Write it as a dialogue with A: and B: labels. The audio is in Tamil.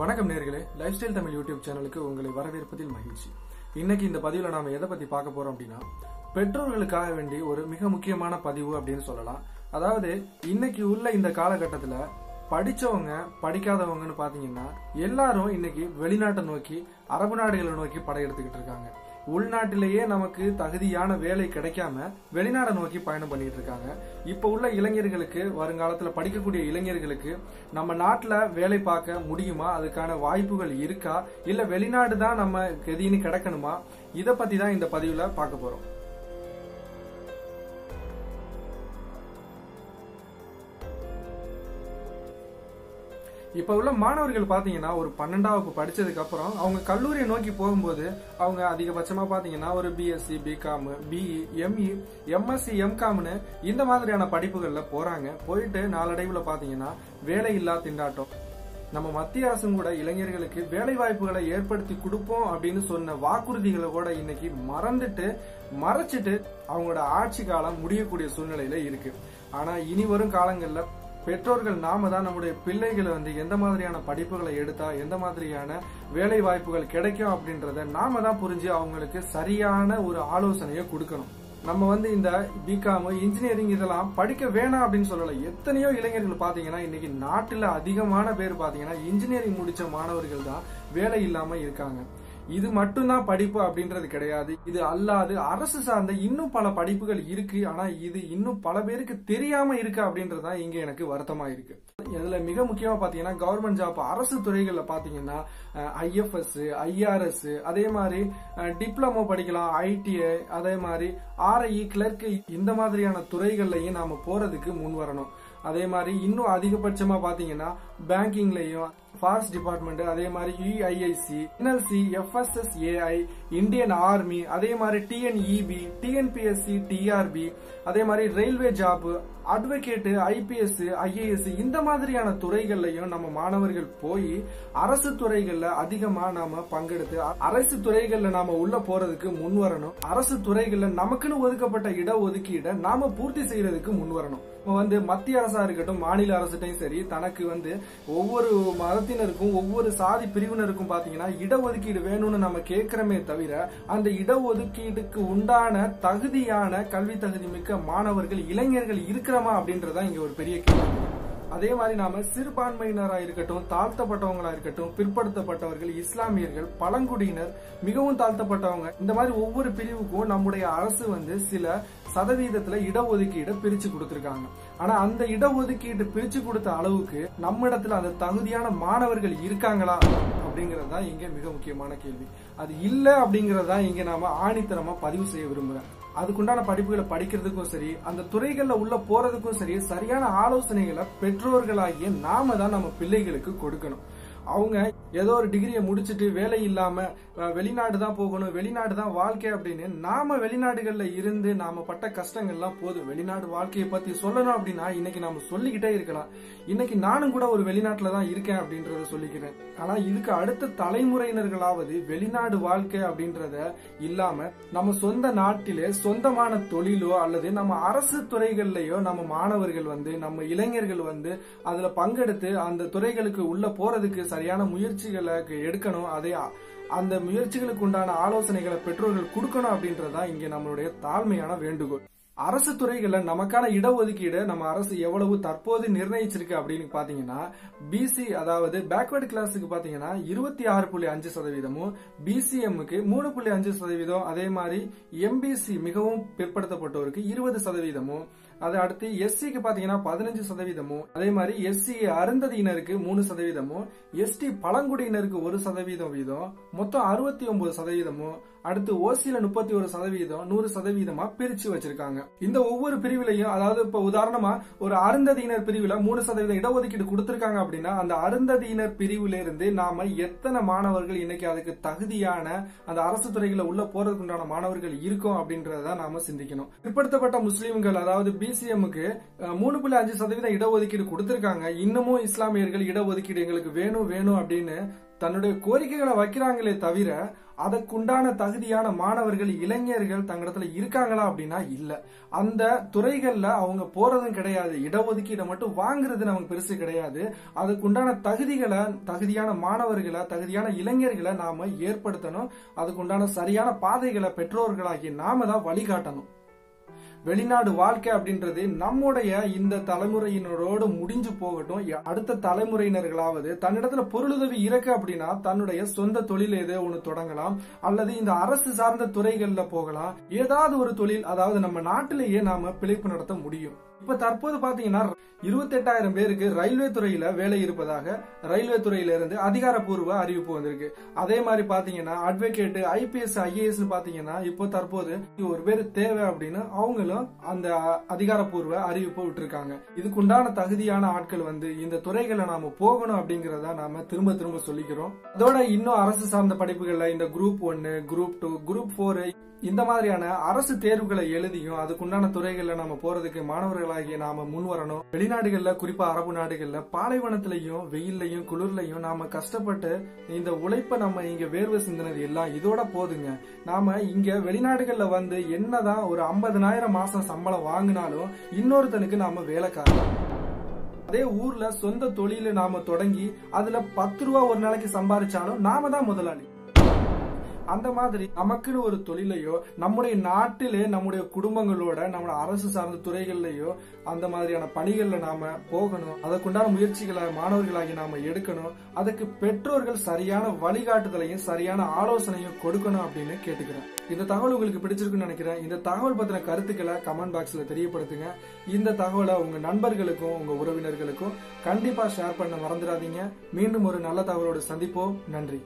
A: வணக்கம் நேர்களே. லைஃப் ஸ்டைல் தமிழ் யூடியூப் சேனலுக்கு உங்களை வரவேற்பதில் மகிழ்ச்சி. இன்னைக்கு இந்த பதிவில் நாம எதை பத்தி பார்க்க போறோம் அப்படின்னா பெற்றோர்களுக்காக வேண்டி ஒரு மிக முக்கியமான பதிவு அப்படின்னு சொல்லலாம். அதாவது இன்னைக்கு உள்ள இந்த காலகட்டத்தில் படிச்சவங்க படிக்காதவங்கன்னு பாத்தீங்கன்னா எல்லாரும் இன்னைக்கு வெளிநாட்டை நோக்கி அரபு நாடுகளை நோக்கி படையெடுத்துக்கிட்டு இருக்காங்க. உள்நாட்டிலேயே நமக்கு தகுதியான வேலை கிடைக்காம வெளிநாடை நோக்கி பயணம் பண்ணிட்டு இருக்காங்க. இப்ப உள்ள இளைஞர்களுக்கு வருங்காலத்துல படிக்கக்கூடிய இளைஞர்களுக்கு நம்ம நாட்டுல வேலை பார்க்க முடியுமா? அதுக்கான வாய்ப்புகள் இருக்கா? இல்ல வெளிநாடு தான் நம்ம கதின்னு கிடக்கணுமா? இதை பத்தி தான் இந்த பதிவுல பார்க்க போறோம். இப்ப உள்ள மாணவர்கள் பாத்தீங்கன்னா ஒரு பன்னெண்டாம் வகுப்பு படிச்சதுக்கு அப்புறம் அவங்க கல்லூரியை நோக்கி போகும்போது அவங்க அதிகபட்சமா பாத்தீங்கன்னா ஒரு BSc BCom BE ME MSc எம்காம்னு இந்த மாதிரியான படிப்புகள்ல போறாங்க. போயிட்டு நாளடைவுல பாத்தீங்கன்னா வேலை இல்லா திண்டாட்டம். நம்ம மத்திய அரசும் கூட இளைஞர்களுக்கு வேலை வாய்ப்புகளை ஏற்படுத்தி கொடுப்போம் அப்படின்னு சொன்ன வாக்குறுதிகளை கூட இன்னைக்கு மறந்துட்டு மறைச்சிட்டு அவங்களோட ஆட்சி காலம் முடியக்கூடிய சூழ்நிலையில இருக்கு. ஆனா இனி வரும் காலங்கள்ல பெற்றோர்கள் நாம தான் நம்முடைய பிள்ளைகளை வந்து எந்த மாதிரியான படிப்புகளை எடுத்தா எந்த மாதிரியான வேலை வாய்ப்புகள் கிடைக்கும் அப்படின்றத நாம தான் புரிஞ்சு அவங்களுக்கு சரியான ஒரு ஆலோசனையை கொடுக்கணும். நம்ம வந்து இந்த பிகாம் இன்ஜினியரிங் இதெல்லாம் படிக்க வேணாம் அப்படின்னு சொல்லல. எத்தனையோ இளைஞர்கள் பாத்தீங்கன்னா இன்னைக்கு நாட்டுல அதிகமான பேர் பாத்தீங்கன்னா இன்ஜினியரிங் முடிச்ச மாணவர்கள் தான் வேலை இல்லாம இருக்காங்க. இது மட்டும்தான் படிப்பு அப்படின்றது கிடையாது. இது அல்லாது அரசு சார்ந்த இன்னும் பல படிப்புகள் இருக்கு. ஆனா இது இன்னும் பல பேருக்கு தெரியாம இருக்கு அப்படின்றது தான் இங்க எனக்கு வருத்தமா இருக்கு. இதுல மிக முக்கியமா பாத்தீங்கன்னா கவர்மெண்ட் ஜாப் அரசு துறைகள்ல பாத்தீங்கன்னா ஐஎஃப்எஸ் ஐஆர்எஸ் அதே மாதிரி டிப்ளமோ படிக்கலாம் ஐடிஐ அதே மாதிரி ஆர்ஐ கிளர்க் இந்த மாதிரியான துறைகள்லயும் நாம போறதுக்கு முன் வரணும் அதே மாதிரி இன்னும் அதிகபட்சமா பாத்தீங்கன்னா பேங்கிங்லயும் ஃபாரஸ்ட் டிபார்ட்மெண்ட் அதே மாதிரி UIIC NLC FSSAI Indian army அதே மாதிரி டிஎன்இபி டிஎன்பிஎஸ்சி டிஆர்பி அதே மாதிரி railway job advocate IPS IAS இந்த மாதிரியான துறைகள்லையும் நம்ம மாணவர்கள் போய் அரசு துறைகள்ல அதிகமா நாம பங்கெடுத்து அரசு துறைகள்ல நாம உள்ள போறதுக்கு முன் வரணும். அரசு துறைகள்ல நமக்குன்னு ஒதுக்கப்பட்ட இட ஒதுக்கீடை நாம பூர்த்தி செய்யறதுக்கு முன் வரணும். வந்து மத்திய அரசா இருக்கட்டும் மாநில அரசுட்டையும் சரி தனக்கு வந்து ஒவ்வொரு மதத்தினருக்கும் ஒவ்வொரு சாதி பிரிவினருக்கும் பாத்தீங்கன்னா இடஒதுக்கீடு வேணும்னு நம்ம கேட்கிறோமே தவிர அந்த இடஒதுக்கீடுக்கு உண்டான தகுதியான கல்வி தகுதி மிக்க மாணவர்கள் இளைஞர்கள் இருக்கிறமா அப்படின்றதான் இங்க ஒரு பெரிய கேள்வி. அதே மாதிரி நாம சிறுபான்மையினரா இருக்கட்டும் தாழ்த்தப்பட்டவங்களா இருக்கட்டும் பிற்படுத்தப்பட்டவர்கள் இஸ்லாமியர்கள் பழங்குடியினர் மிகவும் தாழ்த்தப்பட்டவங்க இந்த மாதிரி ஒவ்வொரு பிரிவுக்கும் நம்முடைய அரசு வந்து சில சதவீதத்துல இடஒதுக்கீடு பிரிச்சு கொடுத்திருக்காங்க. ஆனா அந்த இடஒதுக்கீடு பிரிச்சு கொடுத்த அளவுக்கு நம்ம இடத்துல அந்த தகுதியான மாணவர்கள் இருக்காங்களா? அப்படிங்கிறது தான் இங்கே மிக முக்கியமான கேள்வி. அது இல்ல தான் இங்க நாம ஆணித்தரமா பதிவு செய்ய விரும்புறேன். அதுக்குண்டான படிப்புகளை படிக்கிறதுக்கும் சரி அந்த துறைகள்ல உள்ள போறதுக்கும் சரி சரியான ஆலோசனைகளை பெற்றோர்களாகிய நாம தான் நம்ம பிள்ளைகளுக்கு கொடுக்கணும். அவங்க ஏதோ ஒரு டிகிரியை முடிச்சுட்டு வேலை இல்லாம வெளிநாடு தான் போகணும் வெளிநாடு தான் வாழ்க்கை அப்படின்னு நாம வெளிநாடுகள்ல இருந்து நாம பட்ட கஷ்டங்கள்லாம் போதும். வெளிநாடு வாழ்க்கையை பத்தி சொல்லணும் அப்படின்னா இன்னைக்கு நாம சொல்லிக்கிட்டே இருக்கலாம். இன்னைக்கு நானும் கூட ஒரு வெளிநாட்டுல தான் இருக்கேன் அப்படின்றத சொல்லிக்கிறேன். ஆனா இதுக்கு அடுத்த தலைமுறையினர்களாவது வெளிநாடு வாழ்க்கை அப்படின்றத இல்லாம நம்ம சொந்த நாட்டிலே சொந்தமான தொழிலோ அல்லது நம்ம அரசு துறைகள்லயோ நம்ம மாணவர்கள் வந்து நம்ம இளைஞர்கள் வந்து அதுல பங்கெடுத்து அந்த துறைகளுக்கு உள்ள போறதுக்கு சரியான முயற்சிகளை எடுக்கணும். அதை அந்த முயற்சிகளுக்கு உண்டான ஆலோசனைகளை பெற்றோர்கள் கொடுக்கணும் அப்படின்றதான் இங்க நம்மளுடைய தாழ்மையான வேண்டுகோள். அரசு துறைகள்ல நமக்கான இடஒதுக்கீடு நம்ம அரசு எவ்வளவு தற்போது நிர்ணயிச்சிருக்கு அப்படின்னு பாத்தீங்கன்னா பிசி அதாவது பேக்வர்டு கிளாஸுக்கு பாத்தீங்கன்னா இருபத்தி ஆறு புள்ளி அஞ்சு சதவீதமும் பிசிஎம்முக்கு மூணு புள்ளி அஞ்சு சதவீதம் அதே மாதிரி எம்பிசி மிகவும் பிற்படுத்தப்பட்டோருக்கு இருபது சதவீதமும் அதை அடுத்து எஸ்சிக்கு பாத்தீங்கன்னா பதினஞ்சு சதவீதமும் அதே மாதிரி எஸ்சி அருந்ததியினருக்கு மூணு சதவீதமும் எஸ்டி பழங்குடியினருக்கு ஒரு சதவீதம் வீதம் மொத்தம் அறுபத்தி ஒன்பது சதவீதமும் அடுத்து ஓசியில முப்பத்தி ஒரு சதவீதம் நூறு சதவீதமா பிரிச்சு வச்சிருக்காங்க. இந்த ஒவ்வொரு பிரிவிலையும் அதாவது இப்ப உதாரணமா ஒரு அருந்ததியினர் பிரிவுல மூணு சதவீதம் இடஒதுக்கீடு கொடுத்திருக்காங்க அப்படின்னா அந்த அருந்ததியினர் பிரிவுல இருந்து நாம எத்தனை மாணவர்கள் இன்னைக்கு அதுக்கு தகுதியான அந்த அரசு துறைகளை உள்ள போறதுக்கு உண்டான மாணவர்கள் இருக்கும் அப்படின்றத நாம சிந்திக்கணும். பிற்படுத்தப்பட்ட முஸ்லீம்கள் அதாவது பிசிஎம்முக்கு மூணு புள்ளி அஞ்சு சதவீதம் இடஒதுக்கீடு கொடுத்திருக்காங்க. இன்னமும் இஸ்லாமியர்கள் இடஒதுக்கீடு எங்களுக்கு வேணும் வேணும் அப்படின்னு தன்னுடைய கோரிக்கைகளை வைக்கிறாங்களே தவிர அதற்குண்டான தகுதியான மாணவர்கள் இளைஞர்கள் தங்களிடத்துல இருக்காங்களா அப்படின்னா இல்ல. அந்த துறைகள்ல அவங்க போறதும் கிடையாது. இடஒதுக்கீடை மட்டும் வாங்குறது நமக்கு பெருசு கிடையாது. அதுக்குண்டான தகுதிகளை தகுதியான மாணவர்களை தகுதியான இளைஞர்களை நாம ஏற்படுத்தணும். அதுக்குண்டான சரியான பாதைகளை பெற்றோர்களாகி நாம தான் வழிகாட்டணும். வெளிநாடு வாழ்க்கை அப்படின்றது நம்முடைய இந்த தலைமுறையினரோடு முடிஞ்சு போகட்டும். அடுத்த தலைமுறையினர்களாவது தன்னிடத்துல பொருளுதவி இருக்கு அப்படின்னா தன்னுடைய சொந்த தொழில் ஏதோ ஒன்று தொடங்கலாம். அல்லது இந்த அரசு சார்ந்த துறைகள்ல போகலாம். ஏதாவது ஒரு தொழில் அதாவது நம்ம நாட்டிலேயே நாம பிழைப்பு நடத்த முடியும். இப்ப தற்போது பாத்தீங்கன்னா இருபத்தி எட்டாயிரம் பேருக்கு ரயில்வே துறையில வேலை இருப்பதாக ரயில்வே துறையில இருந்து அதிகாரப்பூர்வ அறிவிப்பு வந்திருக்கு. அதே மாதிரி பாத்தீங்கன்னா அட்வொகேட் ஐபிஎஸ் ஐஏஎஸ் பாத்தீங்கன்னா இப்போ தற்போது ஒரு பேர் தேவை அப்படின்னு அவங்களும் அந்த அதிகாரப்பூர்வ அறிவிப்பு விட்டுருக்காங்க. இதுக்குண்டான தகுதியான ஆட்கள் வந்து இந்த துறைகளை நாம போகணும் அப்படிங்கறத நாம திரும்ப திரும்ப சொல்லிக்கிறோம். அதோட இன்னும் அரசு சார்ந்த படிப்புகள்ல இந்த குரூப் ஒன்னு குரூப் டூ குரூப் போர் இந்த மாதிரியான அரசு தேர்வுகளை எழுதியும் அதுக்குண்டான துறைகள்ல நம்ம போறதுக்கு மக்களாகிய நாம முன் வரணும் வெளிநாடுகள்ல குறிப்பா அரபு நாடுகள்ல பாலைவனத்திலையும் வெயில்லையும் குளிர்லையும் நாம கஷ்டப்பட்டு இந்த உழைப்ப நம்ம இங்க வேர்வை சிந்தினது எல்லாம் இதோட போதுங்க. நாம இங்க வெளிநாடுகள்ல வந்து என்னதான் ஒரு ஐம்பதனாயிரம் மாசம் சம்பளம் வாங்கினாலும் இன்னொருத்தனுக்கு நாம வேலைக்காரன் அதே ஊர்ல சொந்த தொழில நாம தொடங்கி அதுல பத்து ரூபா ஒரு நாளைக்கு சம்பாதிச்சாலும் நாம தான் முதலாளி. அந்த மாதிரி நமக்குன்னு ஒரு தொழிலையோ நம்முடைய நாட்டிலே நம்முடைய குடும்பங்களோட நம்மளோட அரசு சார்ந்த துறைகள்லயோ அந்த மாதிரியான பணிகள்ல நாம போகணும். அதற்குண்டான முயற்சிகளை மாணவர்களாகி நாம எடுக்கணும். அதுக்கு பெற்றோர்கள் சரியான வழிகாட்டுதலையும் சரியான ஆலோசனையும் கொடுக்கணும் அப்படின்னு கேட்டுக்கிறேன். இந்த தகவல் உங்களுக்கு பிடிச்சிருக்குன்னு நினைக்கிறேன். இந்த தகவல் பத்தின கருத்துக்களை கமெண்ட் பாக்ஸ்ல தெரியப்படுத்துங்க. இந்த தகவலை உங்க நண்பர்களுக்கும் உங்க உறவினர்களுக்கும் கண்டிப்பா ஷேர் பண்ண மறந்துடாதீங்க. மீண்டும் ஒரு நல்ல தகவலோடு சந்திப்போம். நன்றி.